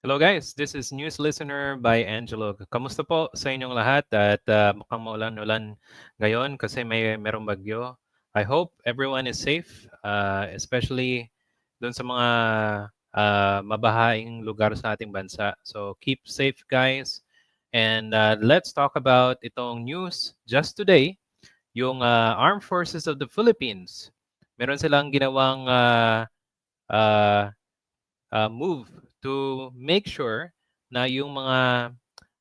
Hello guys, this is News Listener by Angelo. Kamusta po sa inyong lahat at uh, mukhang maulan-ulan ngayon kasi may merong bagyo. I hope everyone is safe, uh, especially doon sa mga uh, mabahaing lugar sa ating bansa. So keep safe guys. And uh, let's talk about itong news just today, yung uh, Armed Forces of the Philippines. Meron silang ginawang uh, uh, uh, move to make sure na yung mga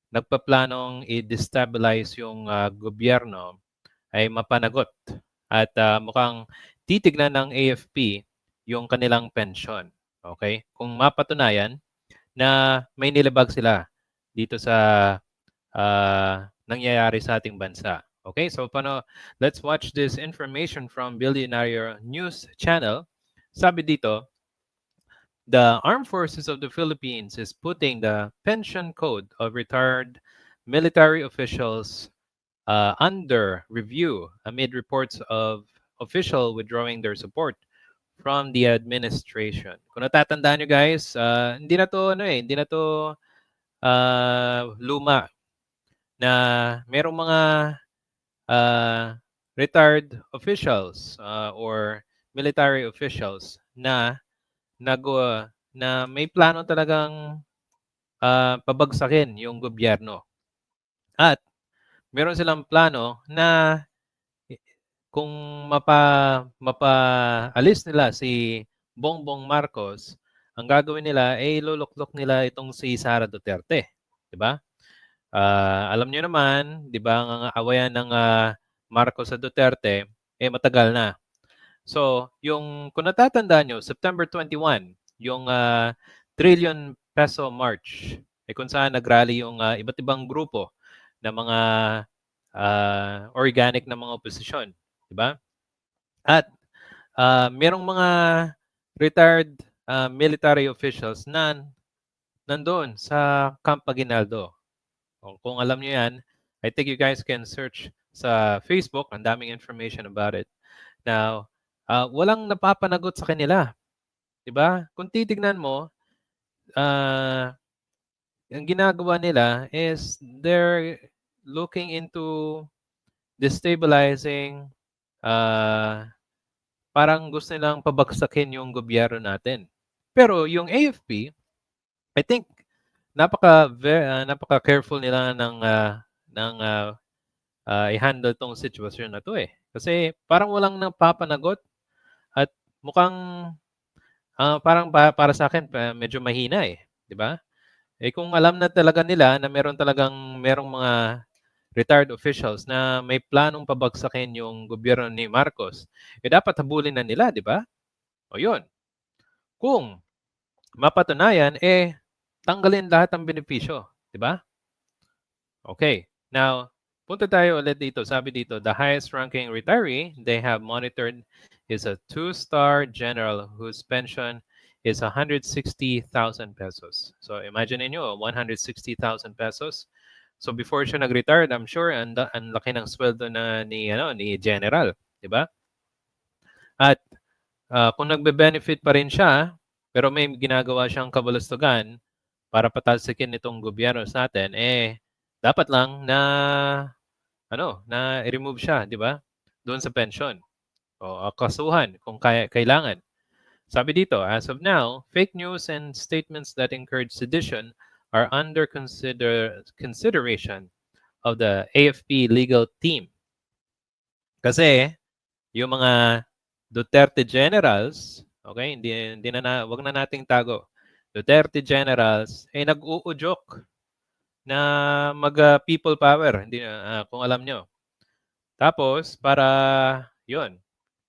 nagpaplanong i-destabilize yung uh, gobyerno ay mapanagot at uh, mukhang titignan ng AFP yung kanilang pensyon. Okay? Kung mapatunayan na may nilabag sila dito sa uh, nangyayari sa ating bansa. Okay, so paano, let's watch this information from Billionaire News Channel. Sabi dito, the Armed Forces of the Philippines is putting the pension code of retired military officials uh, under review amid reports of official withdrawing their support from the administration. Kung natatandaan nyo guys, uh, hindi na to ano eh, hindi na to uh, luma na merong mga uh, retired officials uh, or military officials na nag uh, na may plano talagang uh, pabagsakin yung gobyerno. At meron silang plano na kung mapa mapaalis nila si Bongbong Marcos, ang gagawin nila ay luluklok nila itong si Sara Duterte, 'di ba? Uh, alam niyo naman, 'di ba, ang awayan ng uh, Marcos sa Duterte eh matagal na. So, yung kung natatandaan nyo, September 21, yung uh, trillion peso march, ay kung saan nagrally yung uh, iba't ibang grupo ng mga uh, organic na mga oposisyon, di ba? At uh, merong mga retired uh, military officials na nandoon sa Camp Aguinaldo. Kung alam niyo yan, I think you guys can search sa Facebook. Ang daming information about it. Now, uh, walang napapanagot sa kanila. 'Di ba? Kung titignan mo, uh, ang ginagawa nila is they're looking into destabilizing uh, parang gusto nilang pabagsakin yung gobyerno natin. Pero yung AFP, I think napaka uh, napaka careful nila ng uh, ng uh, uh, i-handle tong sitwasyon na to eh. Kasi parang walang napapanagot mukhang uh, parang pa, para sa akin pa, medyo mahina eh, 'di ba? Eh kung alam na talaga nila na meron talagang merong mga retired officials na may planong pabagsakin yung gobyerno ni Marcos, eh dapat habulin na nila, 'di ba? O 'yun. Kung mapatunayan eh tanggalin lahat ng benepisyo, 'di ba? Okay. Now, punta tayo ulit dito. Sabi dito, the highest ranking retiree they have monitored is a two-star general whose pension is 160,000 pesos. So imagine niyo 160,000 pesos. So before siya nag-retire, I'm sure ang, ang laki ng sweldo na ni ano ni general, 'di ba? At uh, kung nagbe-benefit pa rin siya, pero may ginagawa siyang kabalastugan para patalsikin itong gobyerno sa atin, eh dapat lang na ano, na i-remove siya, 'di ba? Doon sa pension. O kasuhan kung kaya, kailangan. Sabi dito, as of now, fake news and statements that encourage sedition are under consider consideration of the AFP legal team. Kasi yung mga Duterte generals, okay, hindi, hindi na, na wag na nating tago. Duterte generals ay eh, nag-uudyok na mag uh, people power, hindi uh, kung alam nyo. Tapos para 'yon,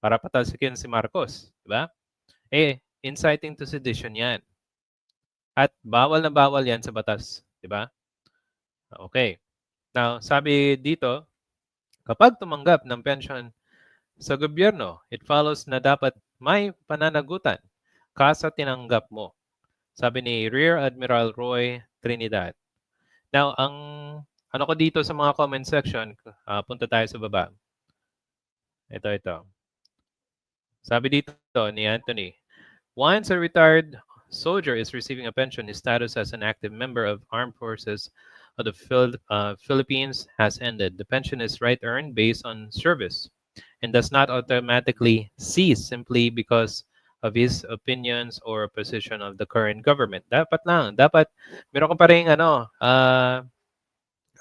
para patalsikin si Marcos, di ba? Eh, inciting to sedition yan. At bawal na bawal yan sa batas, di ba? Okay. Now, sabi dito, kapag tumanggap ng pension sa gobyerno, it follows na dapat may pananagutan kasa tinanggap mo. Sabi ni Rear Admiral Roy Trinidad. Now, ang ano ko dito sa mga comment section, uh, punta tayo sa baba. Ito, ito. Sabi dito ni Anthony, once a retired soldier is receiving a pension, his status as an active member of armed forces of the Phil- uh, Philippines has ended. The pension is right earned based on service and does not automatically cease simply because of his opinions or position of the current government. Dapat lang, dapat meron ka pa rin ano, ah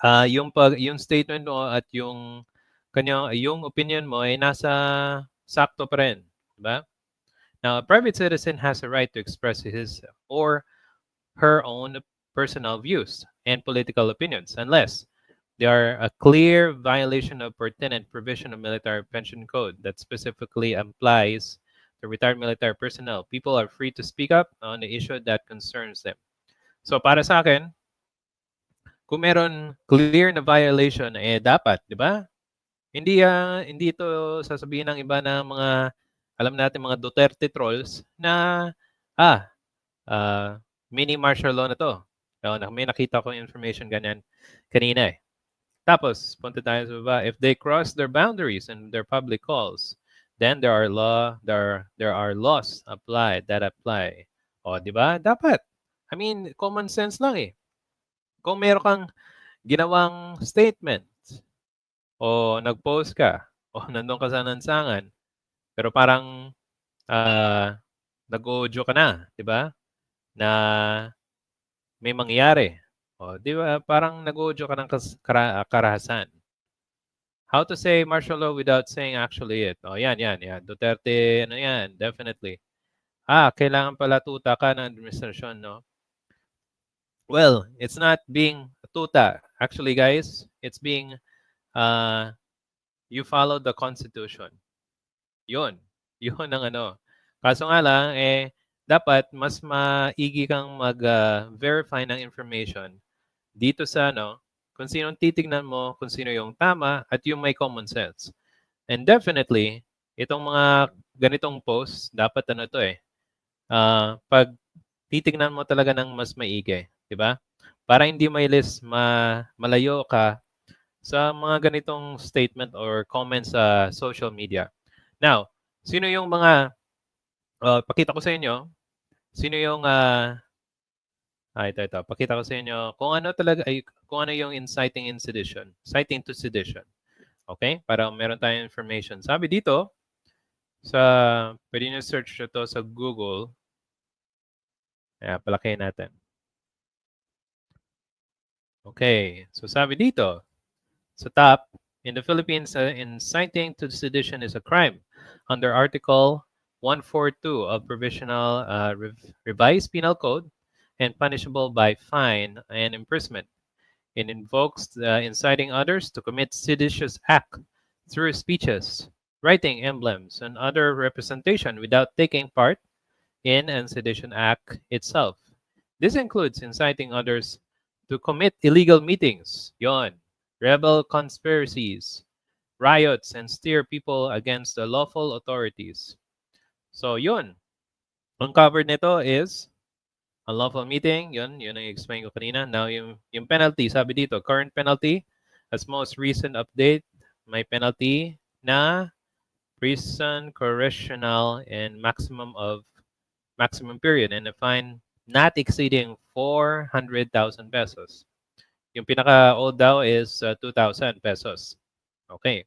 ah, yung pag yung statement mo at yung kanya yung opinion mo ay nasa sakto pa rin, 'di ba? Now, a private citizen has a right to express his or her own personal views and political opinions unless they are a clear violation of pertinent provision of military pension code that specifically applies to retired military personnel. People are free to speak up on the issue that concerns them. So para sa akin, kung meron clear na violation, eh dapat, di ba? Hindi, ah, hindi ito sasabihin ng iba na mga, alam natin mga Duterte trolls na, ah, ah, mini martial law na to. Oh, na- may nakita ko information ganyan kanina eh. Tapos, punta tayo sa baba. If they cross their boundaries and their public calls, then there are law, there there are laws applied that apply. O, di ba? Dapat. I mean, common sense lang eh. Kung meron kang ginawang statement o nag-post ka o nandun ka sa nansangan, pero parang ah, nag-audio ka na, di ba? Na may mangyari. O, di ba? Parang nag-audio ka ng kas- kara- karahasan. How to say martial law without saying actually it? O, yan, yan, yan. Duterte, ano yan, definitely. Ah, kailangan pala tuta ka ng administrasyon, no? Well, it's not being tuta. Actually, guys, it's being, uh, you follow the Constitution. Yun. Yun ang ano. Kaso nga lang, eh, dapat mas maigi kang mag-verify ng information dito sa ano, kung sino titignan mo, kung sino yung tama at yung may common sense. And definitely, itong mga ganitong posts, dapat ano to eh, ah, pag titignan mo talaga ng mas maigi, di ba? Para hindi may list, ma malayo ka sa mga ganitong statement or comments sa social media. Now, sino yung mga, uh, pakita ko sa inyo, sino yung, ah, ah, ito, ito, pakita ko sa inyo kung ano talaga, ay, kung ano yung inciting in sedition, citing to sedition. Okay? Para meron tayong information. Sabi dito, sa, pwede nyo search ito sa Google. Kaya, palakihin natin. Okay. So, sabi dito, sa top, in the Philippines, uh, inciting to sedition is a crime under Article 142 of Provisional uh, Rev- Revised Penal Code and punishable by fine and imprisonment. It invokes uh, inciting others to commit seditious act through speeches, writing emblems, and other representation without taking part in an sedition act itself. This includes inciting others to commit illegal meetings, yon, rebel conspiracies, riots, and steer people against the lawful authorities. So, yun. Ang covered nito is unlawful meeting, yun, yun ang explain ko kanina. Now, yung, yung penalty, sabi dito, current penalty, as most recent update, may penalty na prison, correctional, and maximum of maximum period and a fine not exceeding 400,000 pesos. Yung pinaka-old daw is uh, 2,000 pesos. Okay.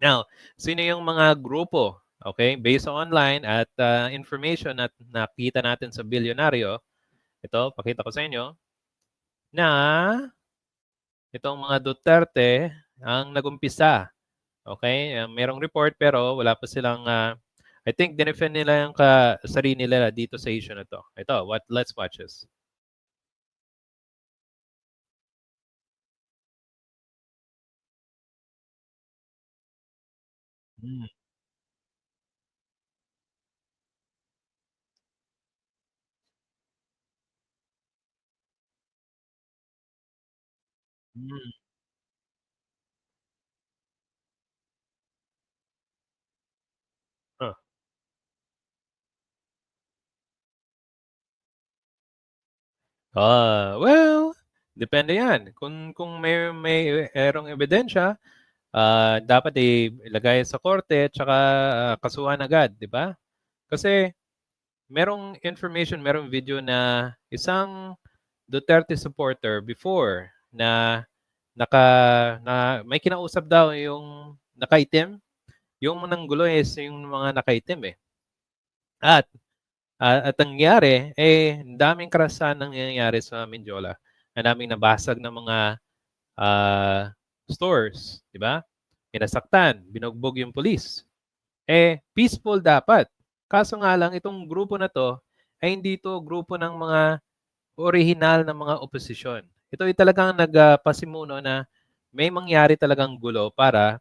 Now, sino yung mga grupo? Okay, based on online at uh, information at nakita natin sa bilyonaryo, ito, pakita ko sa inyo, na itong mga Duterte ang nagumpisa. Okay, uh, merong report pero wala pa silang, uh, I think, dinefend nila yung ka, sarili nila dito sa issue na to. Ito, what, let's watch this. Mm. Mm. Huh. Ah, well, depende yan. Kung kung may may merong ebidensya, ah, dapat ilagay sa korte tsaka ah, kasuhan agad, 'di ba? Kasi merong information, merong video na isang Duterte supporter before na naka na may kinausap daw yung nakaitim. Yung nanggulo is yung mga nakaitim eh. At ah, at ang nangyari eh ang daming karahasan nangyayari sa Mindiola. Ang daming nabasag ng mga ah, stores, di ba? Pinasaktan, binugbog yung police. Eh peaceful dapat. Kaso nga lang itong grupo na to ay hindi to grupo ng mga orihinal na mga oposisyon. Ito ay talagang nagpasimuno na may mangyari talagang gulo para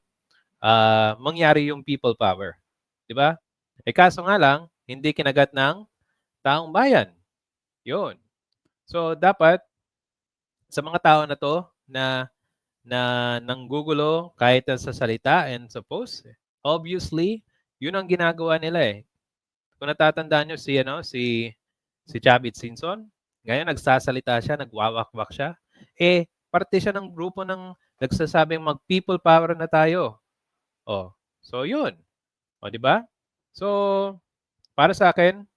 ah, mangyari yung people power. Di ba? Eh kaso nga lang, hindi kinagat ng taong bayan. Yun. So dapat sa mga tao na to na na nanggugulo kahit sa salita and sa post, obviously, yun ang ginagawa nila eh. Kung natatandaan nyo si ano si si Chavit Sinson, ngayon nagsasalita siya, nagwawakwak siya. Eh parte siya ng grupo ng nagsasabing mag people power na tayo. Oh. So yun. O di ba? So para sa akin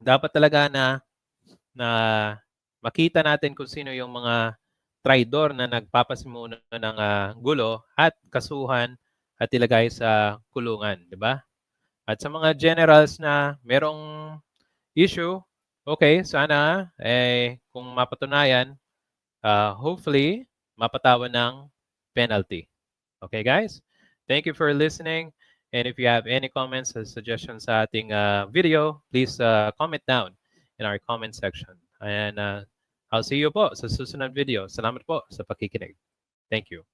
dapat talaga na na makita natin kung sino yung mga traidor na nagpapasimuno ng ah, gulo at kasuhan at ilagay sa kulungan, di ba? At sa mga generals na merong issue, okay, sana eh kung mapatunayan, ah, hopefully mapatawan ng penalty. Okay, guys? Thank you for listening. And if you have any comments or suggestions sa ating ah, video, please ah, comment down in our comment section. And ah, I'll see you po sa susunod video. Salamat po sa pakikinig. Thank you.